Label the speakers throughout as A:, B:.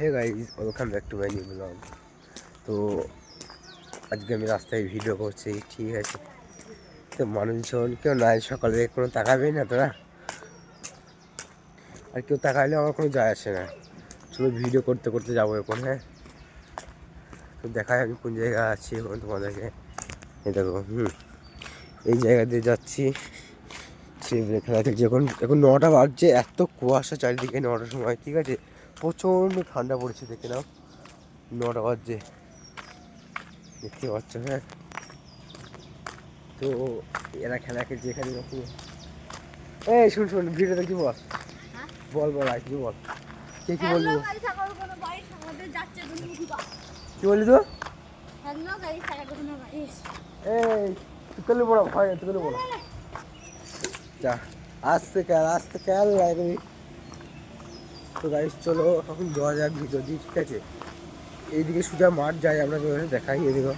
A: Hey guys welcome back to my new blog তো আজকে আমি রাস্তায় ভিডিও করছি, ঠিক আছে? তো মানুষজন কেউ নাই, সকালে কোনো তাকাবেই না তোরা? আর কেউ তাকাইলে আমার কোনো যায় আসে না। চলো ভিডিও করতে করতে যাব এখন হ্যাঁ? তো দেখাই আমি কোন জায়গায় আছি এখন তোমাদেরকে। এই দেখো, হুম। এই জায়গা দিয়ে যাচ্ছি। ছেলে খেলা খেলছে এখন এখন নটা বাজছে এত কুয়াশা চারিদিকে নটার সময় ঠিক আছে? প্রচণ্ড ঠান্ডা পড়েছে দেখে নাও। নটা বাজছে। দেখতে পাচ্ছ হ্যাঁ? তো এরা খেলা খেলছে এখানে এরকম এই শুন শুন ভিডিওটা কি বল? বল বল আর কি বল। কে কি বললি? কি বললি তো? এই তুই বড় ভয় তুই বড় যা আসতে কাল আসতে কাল লাগবে। তো গাইস চলো, এখন যাওয়া যাক ভিতর ঠিক আছে? এইদিকে সোজা মাঠ যায়, আমরা দেখাই এদিকে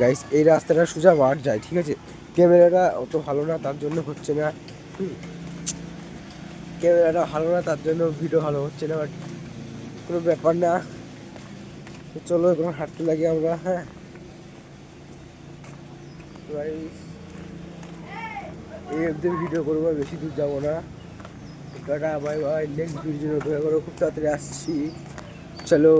A: গাইস এই রাস্তাটা সোজা মাঠ যায়, ঠিক আছে? ক্যামেরাটা অত ভালো না, তার জন্য হচ্ছে না। ক্যামেরাটা ভালো না, তার জন্য ভিডিও ভালো হচ্ছে না বাট কোনো ব্যাপার না। চলো, এখন হাঁটতে লাগি আমরা হ্যাঁ? গাইস এই ভিডিও করব বেশি দূর যাব না। Tata bye bye next video করে খুব তাড়াতাড়ি আসছি। চলো।